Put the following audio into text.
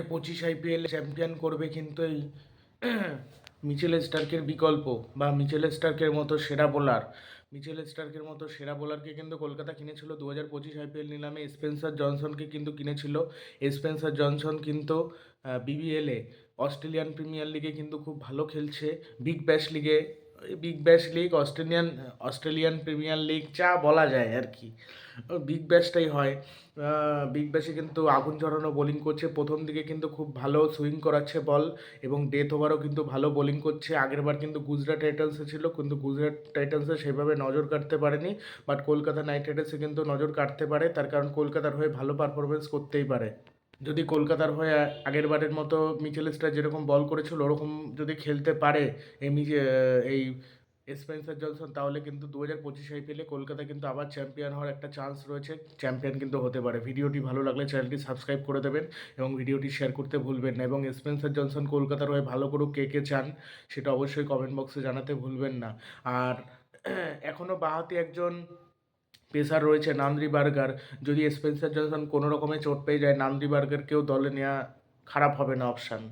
পঁচিশ IPL champion করবে কিন্তু এই মিচেল স্টার্কের বিকল্প বা মিচেল স্টার্কের মতো সেরা বোলার মিচেল স্টার্কের মতো সেরা বোলারকে কিন্তু কলকাতা কিনেছিল দু হাজার পঁচিশ আইপিএল নিলামে। স্পেন্সার জনসনকে কিন্তু কিনেছিল। স্পেন্সার জনসন কিন্তু বিবিএলে অস্ট্রেলিয়ান প্রিমিয়ার লিগে কিন্তু খুব ভালো খেলছে। বিগ ব্যাশ লিগে Big Bash League Australian Australian Premier League যা বলা যায় আর কি। বিগ ব্যাশটাই হয়। বিগ ব্যাশে কিন্তু আগুন ঝরানো বোলিং করছে। প্রথম দিকে কিন্তু খুব ভালো সুইং করাচ্ছে বল এবং ডেথ ওভারও কিন্তু ভালো বোলিং করছে। আগেরবার কিন্তু গুজরাট টাইটান্সে ছিল, কিন্তু গুজরাট টাইটান্সে সেভাবে নজর কাটতে পারেনি। বাট কলকাতা নাইট রাইডার্সে কিন্তু নজর কাটতে পারে। তার কারণ কলকাতার হয়ে ভালো পারফরমেন্স করতেই পারে। যদি কলকাতার হয়ে আগের বারের মতো মিচেল স্টার যেরকম বল করেছিল, ওরকম যদি খেলতে পারে এই এই স্পেন্সার জনসন, তাহলে কিন্তু দু হাজার পঁচিশ আইপিএলে কলকাতা কিন্তু আবার চ্যাম্পিয়ন হওয়ার একটা চান্স রয়েছে। চ্যাম্পিয়ন কিন্তু হতে পারে। ভিডিওটি ভালো লাগলে চ্যানেলটি সাবস্ক্রাইব করে দেবেন এবং ভিডিওটি শেয়ার করতে ভুলবেন না এবং স্পেন্সার জনসন কলকাতার হয়ে ভালো করুক, কে কে চান সেটা অবশ্যই কমেন্ট বক্সে জানাতে ভুলবেন না। আর এখনও বাহাতি একজন পেসার রয়েছে নান্দ্রি বার্গার। যদি স্পেন্সার জনসন কোনো রকমে চোট পেয়ে যায় নান্দ্রি বার্গারকেও দলে নেওয়া খারাপ হবে না অপশান